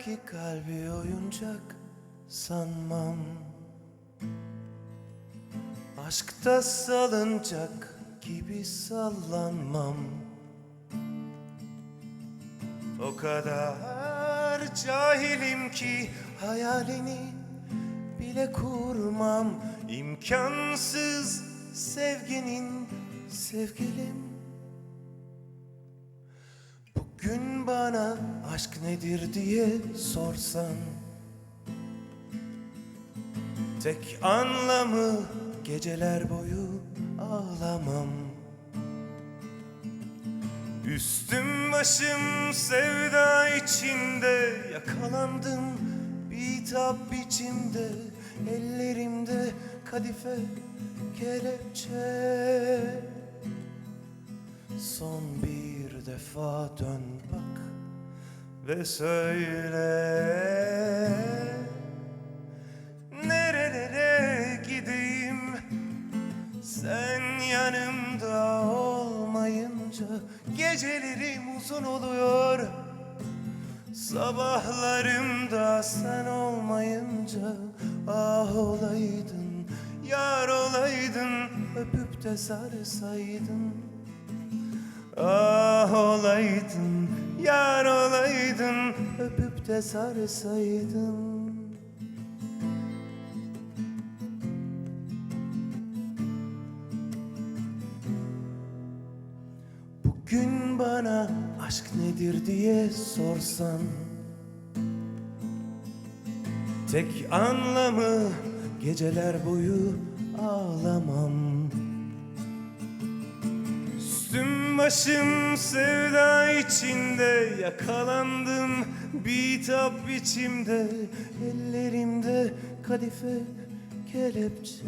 Belki kalbi oyuncak sanmam. Aşkta salıncak gibi sallanmam. O kadar cahilim ki hayalini bile kurmam. İmkansız sevginin sevgilim. Bugün bana aşk nedir diye sorsan Tek anlamı geceler boyu ağlamam. Üstüm başım sevda içinde yakalandım Bitap biçimde ellerimde kadife kelepçe. Son bir defa dön bak ve söyle Nerelere gideyim? Sen yanımda olmayınca Gecelerim uzun oluyor. Sabahlarımda sen olmayınca Ah olaydın, yar olaydın Öpüp de sarsaydın. Ah olaydın, yar olaydın Öpüp de sarsaydın. Bugün bana aşk nedir diye sorsan Tek anlamı geceler boyu ağlamam başım sevda içinde yakalandım. Bitap biçimde ellerimde kadife kelepçe.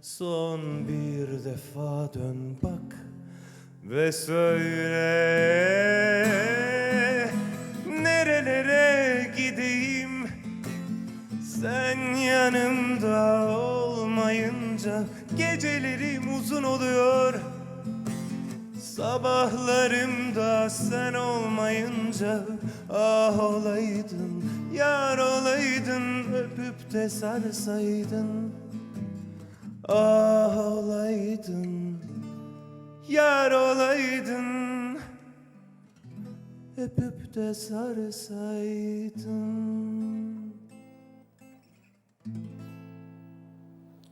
Son bir defa dön bak ve söyle sen yanımda olmayınca Gecelerim uzun oluyor. Sabahlarımda sen olmayınca Ah olaydın, yar olaydın Öpüp de sarsaydın. Ah olaydın, yar olaydın Öpüp de sarsaydın